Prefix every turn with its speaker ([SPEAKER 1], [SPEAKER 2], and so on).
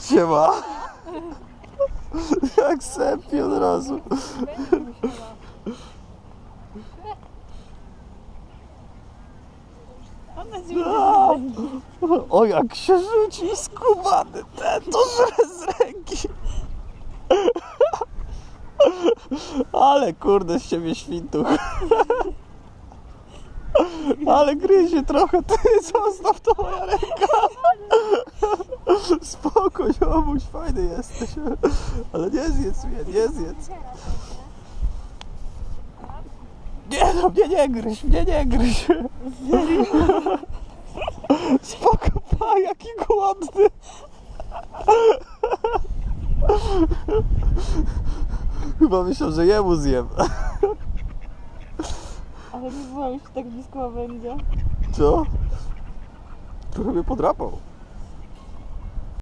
[SPEAKER 1] Siema. Jak sępi od razu. A! O, jak się rzuci skubany, ten to żre z ręki. Ale kurde z ciebie świntuch. Ale gryzie trochę, ty zostaw to moja ręka. Spoko, ziomuś, fajny jesteś. Ale nie zjedz mnie, nie zjedz. Nie no, mnie nie gryź, mnie nie gryź. Spoko, pa, jaki głodny. Chyba myślał, że jemu zjem.
[SPEAKER 2] Ale nie byłam już tak blisko łabędzia.
[SPEAKER 1] Co? Trochę mnie podrapał.